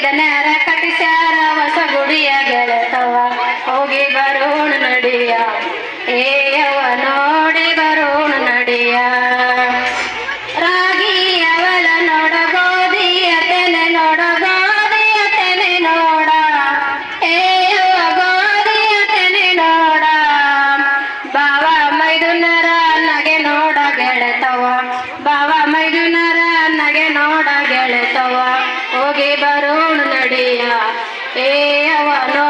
ಗಿಡನಾರ ಕಟ್ಟಿಸ್ಯಾರ ಹೊಸ ಗುಡಿಯ ಗೆಳತವ. ಹೋಗಿ ಬರೋಣ ನಡಿಯ. ಏಯವ ನೋಡಿ ಬರೋಣ ನಡಿಯ. ರಾಗಿ ಅವಲ ನೋಡ ಗೋಧಿಯ ತೆನೆ ನೋಡ. ಗೋಧಿಯ ತೆನೆ ನೋಡ ಏಯವ ಗೋಧಿಯ ತೆನೆ ನೋಡ. ಬಾವ ಮೈದುನ Nova, no.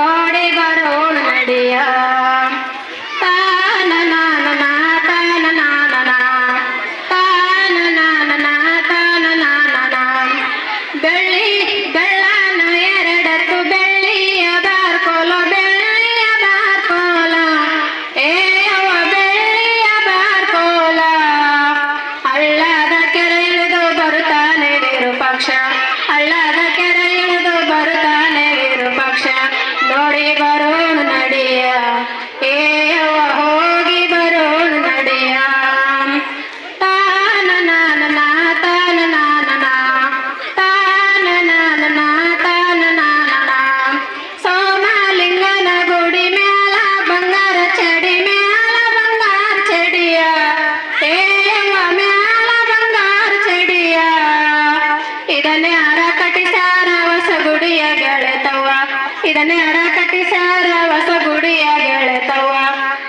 ಇದನ್ನೆಡ ಕಟ್ಟಿಸಾರ ಹೊಸ ಗುಡಿಯ ಗೆಳೆತವ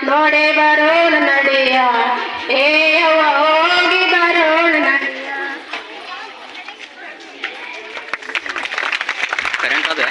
ನೋಡೆ ಬರೋಣ ನಡಿಯ ಏ ಹೋಗಿ ಬರೋಣ ಕರೆಂಟ್ ಅದೇ?